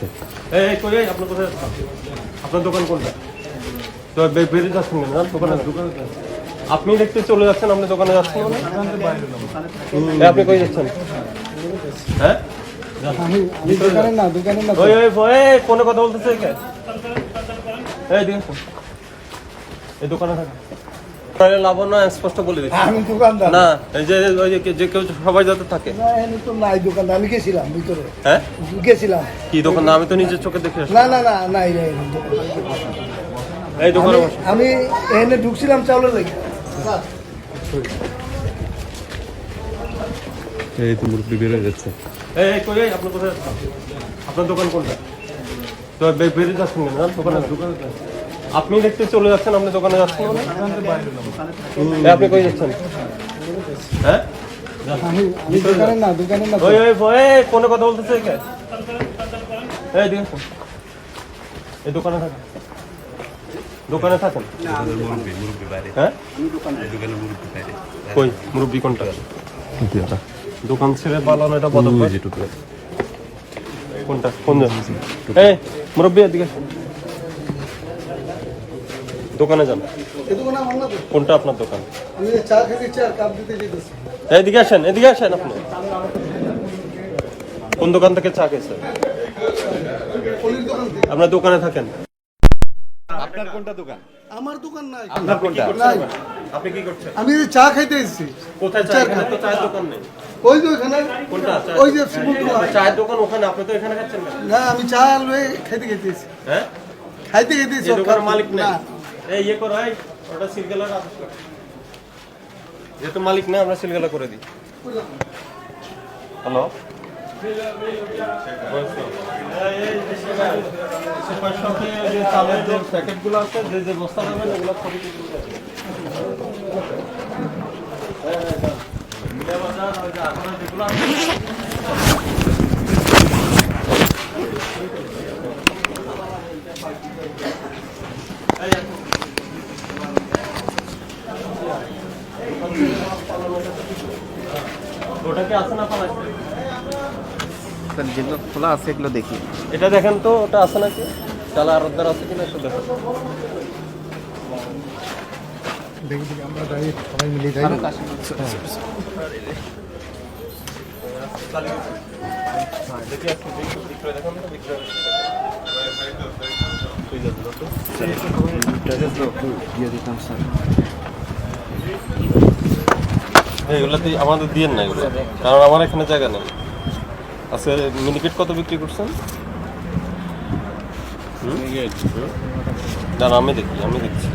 যাচ্ছে এই এই আপনার কোথায়? আপনার দোকান কোনটা? তো বেরিয়ে যাচ্ছেন কেন? দোকানে দোকানে আপনি দেখতে চলে যাচ্ছেন আপনি দোকানে যাচ্ছেন মানে? আপনি কই যাচ্ছেন? হ্যাঁ? আমি আমি দোকানে না দোকানে না। ওই ওই ওই ফোনে কথা বলতেছে কে? এই দোকানে থাকেন। তাহলে লাভ না স্পষ্ট বলে দিচ্ছি। আমি দোকানদার। না এই যে ওই যে যে কেউ সবাই যাতে থাকে। না এনে তো নাই দোকানদার আমি গেছিলাম ভিতরে। হ্যাঁ? গেছিলাম। কি দোকান? না আমি তো নিজের চোখে দেখে না না না নাই নাই এই দোকানে আমি- এখানে ঢুকছিলাম চাউলের লেগে। এই তো মুরব্বী বেরোয় যাচ্ছে। এই এই কই এই আপনার কোথায়? আপনার দোকান কোনটা? তো বেরিয়ে যাচ্ছেন না? দোকানে দোকানে আপনি দেখতে চলে যাচ্ছেন আপনি দোকানে যাচ্ছেন মানে? আপনি কই যাচ্ছেন? হ্যাঁ? ফোনে কথা বলতেছে এই দোকানে থাকেন। দোকানে থাকেন? হ্যাঁ? কই? মুরব্বী কোনটা? দোকান ছেড়ে পালানো এটা টুপিওয়ালা কোনটা? কোন মুরব্বী এদিকে। দোকানে যান। দোকানে আমার। কোনটা আপনার দোকান? খেতে এদিকে আসেন এদিকে আসেন আপনি। কোন দোকান থেকে চা খেয়েছেন? পলির দোকান থেকে। আপনার দোকানে থাকেন? আমার দোকান নাই। আপনার কোনটা? আপনি কি করছেন? আমি চা খাইতে এসেছি। কোথায় চা এখানে? তো চায়ের দোকান নেই। ওই যে ওখানে কোনটা? ওই যে চায়ের দোকান ওখানে। আপনি তো এখানে খাচ্ছেন না। আমি চা খাইতে হ্যাঁ? খাইতে দোকানের মালিক না। এই ইয়ে করো এই ওটা সিলগালার আদেশ করো। যেহেতু মালিক নেই আমরা সিলগালা করে দিই হ্যালো সুপার শপে যে চালের যে প্যাকেটগুলো আছে যে যে বস্তা নেবেন ওগুলো ছবি। হ্যাঁ, হ্যাঁ, হ্যাঁ। যেগুলো আছে, ওটা কি আছে না পালাচ্ছে স্যার যেগুলো খোলা আছে এগুলো দেখি। এটা দেখেন তো ওটা আছে নাকি? চালা আরদার আছে কিনা একটু দেখেন। দেখি দেখি আমরা দাঁড়িয়ে সবাই মিলে যাই। দেখি আজকে দেখি বিক্রয় দেখান তো বিক্রয়। ঠিক আছে তো। দিয়ে দিতাম স্যার। এগুলো আমাদের দিয়ে না এগুলো। কারণ আমার এখানে জায়গা নেই। আজকে মিনিকেট কত বিক্রি করছেন? না আমি দেখি আমি দেখছি।